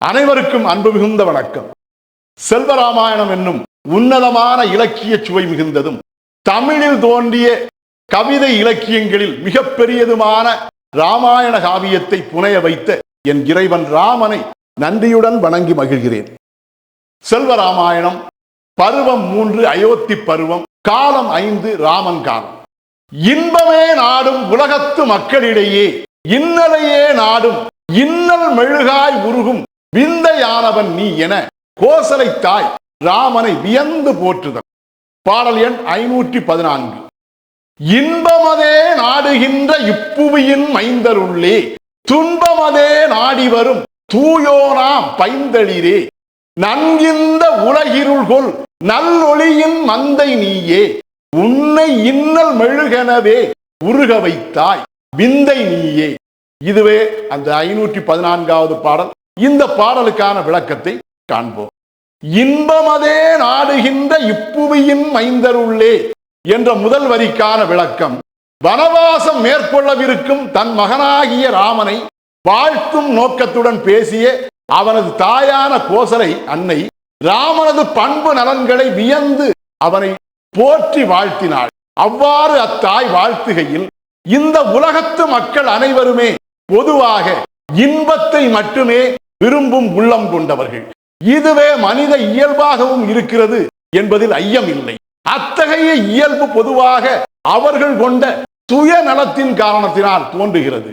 அனைவருக்கும் அன்பு மிகுந்த வணக்கம். செல்வராமாயணம் என்னும் உன்னதமான இலக்கிய சுவை மிகுந்ததும் தமிழில் தோன்றிய கவிதை இலக்கியங்களில் மிகப்பெரியதுமான ராமாயண காவியத்தை புனைய வைத்த என் இறைவன் ராமனை நன்றியுடன் வணங்கி மகிழ்கிறேன். செல்வராமாயணம் பருவம் மூன்று அயோத்தி பருவம் காலம் ஐந்து ராமன் காலம். இன்பமே நாடும் உலகத்து மக்களிடையே இன்னலையே நாடும் இன்னல் மெழுகாய் உருகும் விந்தையானவன் நீ என கோசலை தாய் ராமனை வியந்து போற்றுதல். பாடல் எண் ஐநூற்றி பதினான்கு. இன்பமதே நாடுகின்ற இப்புவியின் மைந்தருள்ளே துன்பமதே நாடி வரும் தூயோனாம் பைந்தளிரே. நன்கிந்த உலகிருள்கொள் நல்லொளியின் மந்தை நீயே. உன்னை இன்னல் மெழுகெனவே உருக வைத்தாய் விந்தை நீயே. இதுவே அந்த ஐநூற்றி பதினான்காவது பாடல். இந்த பாடலுக்கான விளக்கத்தை காண்போம். இன்பமதே நாடுகின்ற இப்புவியின் மைந்தருள்ளே என்ற முதல் வரிக்கான விளக்கம். வனவாசம் மேற்கொள்ளவிருக்கும் தன் மகனாகிய ராமனை வாழ்த்தும் நோக்கத்துடன் பேசிய அவனது தாயான கோசலை அன்னை ராமனது பண்பு நலன்களை வியந்து அவனை போற்றி வாழ்த்தினாள். அவ்வாறு அத்தாய் வாழ்த்துகையில் இந்த உலகத்து மக்கள் அனைவருமே பொதுவாக இன்பத்தை மட்டுமே விரும்பும் உள்ளம் கொண்டவர்கள். இதுவே மனித இயல்பாகவும் இருக்கிறது என்பதில் ஐயம் இல்லை அத்தகைய இயல்பு பொதுவாக அவர்கள் கொண்ட சுயநலத்தின் காரணத்தினால் தோன்றுகிறது.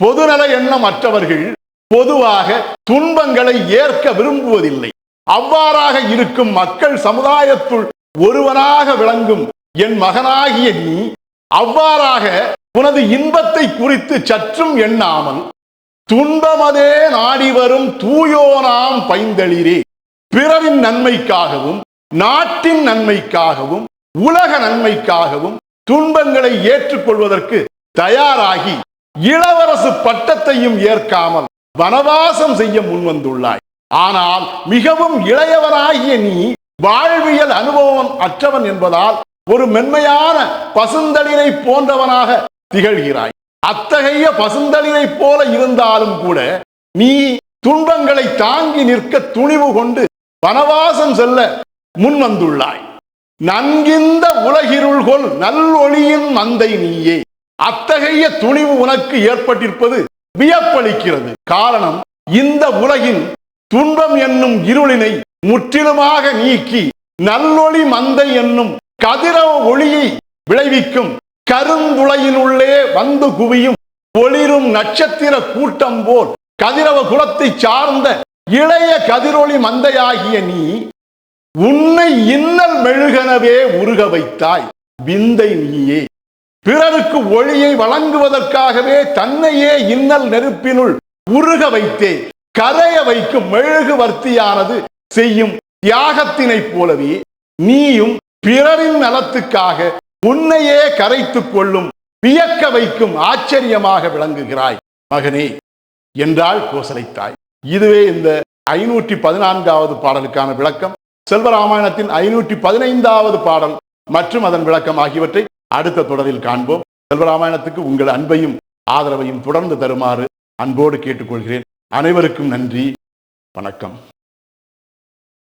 பொதுநல எண்ணம் அற்றவர்கள் பொதுவாக துன்பங்களை ஏற்க விரும்புவதில்லை. அவ்வாறாக இருக்கும் மக்கள் சமுதாயத்துள் ஒருவனாக விளங்கும் என் மகனாகிய நீ அவ்வாறாக உனது இன்பத்தை குறித்து சற்றும் எண்ணாமல் துன்பமதே நாடி வரும் தூயோனாம் பைந்தளிரே. பிறரின் நன்மைக்காகவும் நாட்டின் நன்மைக்காகவும் உலக நன்மைக்காகவும் துன்பங்களை ஏற்றுக்கொள்வதற்கு தயாராகி இளவரசு பட்டத்தையும் ஏற்காமல் வனவாசம் செய்ய முன்வந்துள்ளாய். ஆனால் மிகவும் இளையவனாகிய நீ வாழ்வியல் அனுபவம் அற்றவன் என்பதால் ஒரு மென்மையான பசுந்தளிரை போன்றவனாக திகழ்கிறாய். அத்தகைய பசுந்தளிரை போல இருந்தாலும் கூட நீ துன்பங்களை தாங்கி நிற்க துணிவு கொண்டு வனவாசம் செல்ல முன் வந்துள்ளாய் நன்கிந்த உலகிருள் கொள் நல்லொளியின் மந்தை நீயே. அத்தகைய துணிவு உனக்கு ஏற்பட்டிருப்பது வியப்பளிக்கிறது. காரணம் இந்த உலகின் துன்பம் என்னும் இருளினை முற்றிலுமாக நீக்கி நல்லொளி மந்தை என்னும் கதிரவ ஒளியை விளைவிக்கும் கருந்துளையினுள்ளே வந்து குவியும் ஒளிரும் நட்சத்திர கூட்டம் போல் கதிரவ குலத்தை சார்ந்த இளைய கதிரொளி மந்தையாகிய நீ உன்னை இன்னல் மெழுகனவே உருக வைத்தாய். விந்தை நீயே. பிறருக்கு ஒளியை வழங்குவதற்காகவே தன்னையே இன்னல் நெருப்பினுள் உருக வைத்தே. கரைய வைக்கும் மெழுகுவர்த்தியானது செய்யும் தியாகத்தினைப் போலவே நீயும் பிறரின் நலத்துக்காக உன்னையே கரைத்துக் கொள்ளும் வியக்க வைக்கும் ஆச்சரியமாக விளங்குகிறாய். மகனே என்றாள் கோசலைத்தாய் இதுவே இந்த ஐநூற்றி பதினான்காவது பாடலுக்கான விளக்கம். செல்வராமாயணத்தின் ஐநூற்றி பதினைந்தாவது பாடல் மற்றும் அதன் விளக்கம் ஆகியவற்றை அடுத்த தொடரில் காண்போம். செல்வராமாயணத்துக்கு உங்கள் அன்பையும் ஆதரவையும் தொடர்ந்து தருமாறு அன்போடு கேட்டுக்கொள்கிறேன். அனைவருக்கும் நன்றி. வணக்கம்.